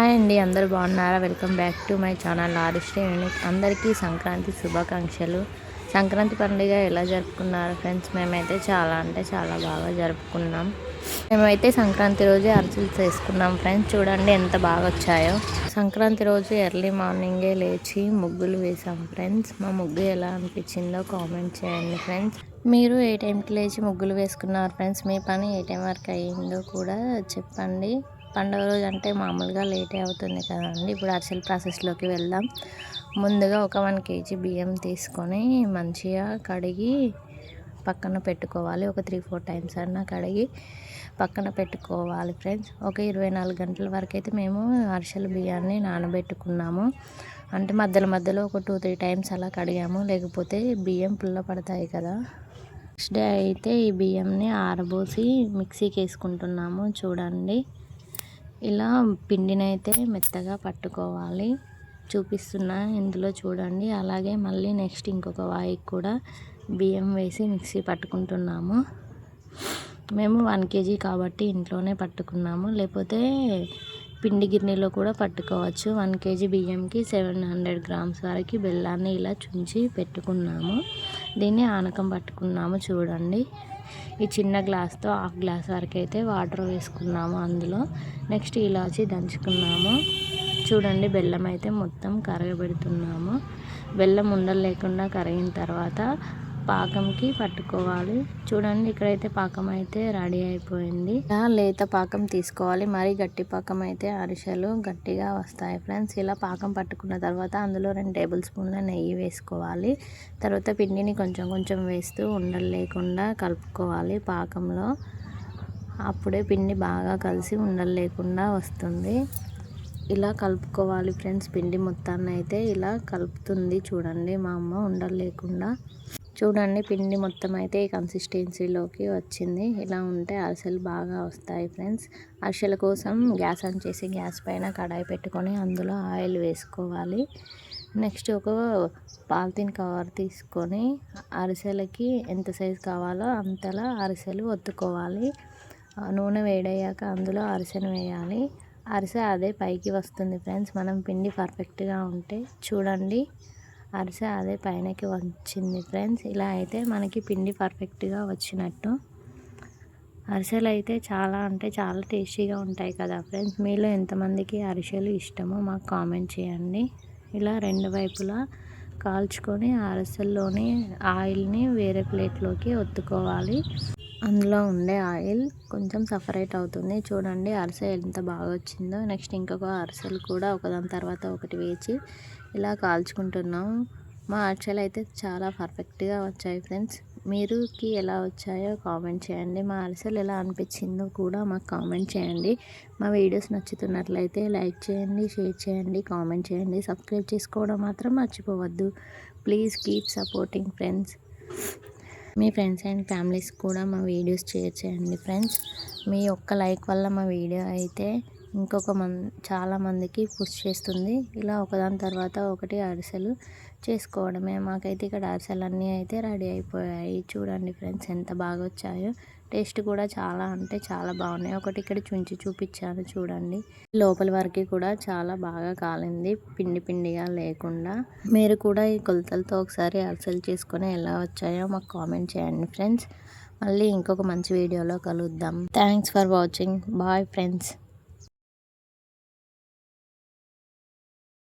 Hi అండి అందరు బాగున్నారా? Welcome back to my channel ఆరిస్టే unique అందరికీ సంక్రాంతి శుభాకాంక్షలు. సంక్రాంతి పండుగ ఎలా జరుపుకున్నారు ఫ్రెండ్స్? మేమైతే చాలా అంటే చాలా బాగా జరుపుకున్నాం. మేమైతే సంక్రాంతి రోజే అరిసెలు చేసుకున్నాం ఫ్రెండ్స్. చూడండి ఎంత బాగా వచ్చాయో. సంక్రాంతి రోజు ఎర్లీ మార్నింగే లేచి ముగ్గులు వేసాం ఫ్రెండ్స్. మా ముగ్గు ఎలా అనిపించిందో కామెంట్ చేయండి ఫ్రెండ్స్. మీరు ఏ టైంకి లేచి ముగ్గులు వేసుకున్నారు ఫ్రెండ్స్? మీ పని ఏ టైం వరకు అయ్యిందో కూడా చెప్పండి. పండుగ రోజు అంటే మామూలుగా లేటే అవుతుంది కదండి. ఇప్పుడు అరిసెల ప్రాసెస్లోకి వెళ్దాం. ముందుగా ఒక వన్ కేజీ బియ్యం తీసుకొని మంచిగా కడిగి పక్కన పెట్టుకోవాలి. ఒక త్రీ ఫోర్ టైమ్స్ అన్నా కడిగి పక్కన పెట్టుకోవాలి ఫ్రెండ్స్. ఒక ఇరవై నాలుగు గంటల వరకు అయితే మేము అరిసెల బియ్యాన్ని నానబెట్టుకున్నాము. అంటే మధ్యలో మధ్యలో ఒక టూ త్రీ టైమ్స్ అలా కడిగాము. లేకపోతే బియ్యం పుల్ల పడతాయి కదా. నెక్స్ట్ డే అయితే ఈ బియ్యంని ఆరబోసి మిక్సీకి వేసుకుంటున్నాము. చూడండి. ఇలా పిండినైతే మెత్తగా పట్టుకోవాలి. చూపిస్తున్నా ఇందులో చూడండి. అలాగే మళ్ళీ నెక్స్ట్ ఇంకొక వాయికి కూడా బియ్యం వేసి మిక్సీ పట్టుకుంటున్నాము. మేము వన్ కేజీ కాబట్టి ఇంట్లోనే పట్టుకున్నాము. లేకపోతే పిండి గిన్నెలో కూడా పట్టుకోవచ్చు. వన్ కేజీ బియ్యంకి సెవెన్ హండ్రెడ్ గ్రామ్స్ వరకు బెల్లాన్ని ఇలా చుంచి పెట్టుకున్నాము. దీన్ని ఆనకం పట్టుకున్నాము చూడండి. ఈ చిన్న గ్లాస్తో హాఫ్ గ్లాస్ వరకు అయితే వాటర్ వేసుకున్నాము అందులో. నెక్స్ట్ ఇలాచి దంచుకున్నాము. చూడండి బెల్లం అయితే మొత్తం కరగబెడుతున్నాము. బెల్లం ఉండలు లేకుండా కరిగిన తర్వాత పాకంకి పట్టుకోవాలి. చూడండి ఇక్కడైతే పాకం అయితే రెడీ అయిపోయింది. లేత పాకం తీసుకోవాలి. మరి గట్టి పాకం అయితే అరిసెలు గట్టిగా వస్తాయి ఫ్రెండ్స్. ఇలా పాకం పట్టుకున్న తర్వాత అందులో రెండు టేబుల్ స్పూన్ల నెయ్యి వేసుకోవాలి. తర్వాత పిండిని కొంచెం కొంచెం వేస్తూ ఉండలు లేకుండా కలుపుకోవాలి పాకంలో. అప్పుడే పిండి బాగా కలిసి ఉండలు లేకుండా వస్తుంది. ఇలా కలుపుకోవాలి ఫ్రెండ్స్. పిండి మొత్తాన్ని అయితే ఇలా కలుపుతుంది చూడండి మా అమ్మ ఉండలు లేకుండా. చూడండి పిండి మొత్తం అయితే ఈ కన్సిస్టెన్సీలోకి వచ్చింది. ఇలా ఉంటే అరిసెలు బాగా వస్తాయి ఫ్రెండ్స్. అరిసెల కోసం గ్యాస్ ఆన్ చేసి గ్యాస్ పైన కడాయి పెట్టుకొని అందులో ఆయిల్ వేసుకోవాలి. నెక్స్ట్ ఒక పాలిథిన్ కవర్ తీసుకొని అరిసెలకి ఎంత సైజు కావాలో అంతలా అరిసెలు ఒత్తుకోవాలి. నూనె వేడయ్యాక అందులో అరిసెను వేయాలి. అరిసె అదే పైకి వస్తుంది ఫ్రెండ్స్. మనం పిండి పర్ఫెక్ట్గా ఉంటే చూడండి. అరిసె అదే పైనకి వచ్చింది ఫ్రెండ్స్. ఇలా అయితే మనకి పిండి పర్ఫెక్ట్గా వచ్చినట్టు. అరిసెలు అయితే చాలా అంటే చాలా టేస్టీగా ఉంటాయి కదా ఫ్రెండ్స్. మీలో ఎంతమందికి అరిసెలు ఇష్టమో మాకు కామెంట్ చేయండి. ఇలా రెండు వైపులా కాల్చుకొని అరిసెల్లోని ఆయిల్ని వేరే ప్లేట్లోకి ఒత్తుకోవాలి. అందులో ఉండే ఆయిల్ కొంచెం సపరేట్ అవుతుంది. చూడండి అరిసె ఎంత బాగా వచ్చిందో. నెక్స్ట్ ఇంకొక అరిసెలు కూడా ఒకదాని తర్వాత ఒకటి వేచి ఇలా కాల్చుకుంటున్నాం. మా అరిసెలు అయితే చాలా పర్ఫెక్ట్గా వచ్చాయి ఫ్రెండ్స్. మీరుకి ఎలా వచ్చాయో కామెంట్ చేయండి. మా అరిసెలు ఎలా అనిపించిందో కూడా మాకు కామెంట్ చేయండి. మా వీడియోస్ నచ్చుతున్నట్లయితే లైక్ చేయండి షేర్ చేయండి కామెంట్ చేయండి. సబ్స్క్రైబ్ చేసుకోవడం మాత్రం మర్చిపోవద్దు. Please keep supporting friends. Me friends and families కూడా మా వీడియోస్ షేర్ చేయండి ఫ్రెండ్స్. మీ ఒక్క లైక్ వల్ల మా వీడియో అయితే ఇంకొక మన్ చాలామందికి పుష్ చేస్తుంది. ఇలా ఒకదాని తర్వాత ఒకటి అరిసెలు చేసుకోవడమే. మాకైతే ఇక్కడ అరిసెలు అన్నీ అయితే రెడీ అయిపోయాయి. చూడండి ఫ్రెండ్స్ ఎంత బాగా వచ్చాయో. టేస్ట్ కూడా చాలా అంటే చాలా బాగున్నాయి. ఒకటి ఇక్కడ చుంచి చూపించాను చూడండి. లోపల వరకు కూడా చాలా బాగా కాలింది. పిండి పిండిగా లేకుండా. మీరు కూడా ఈ కొలతలతో ఒకసారి అరిసెలు చేసుకొని ఎలా వచ్చాయో మాకు కామెంట్ చేయండి ఫ్రెండ్స్. మళ్ళీ ఇంకొక మంచి వీడియోలో కలుద్దాం. Thanks for watching. Bye friends.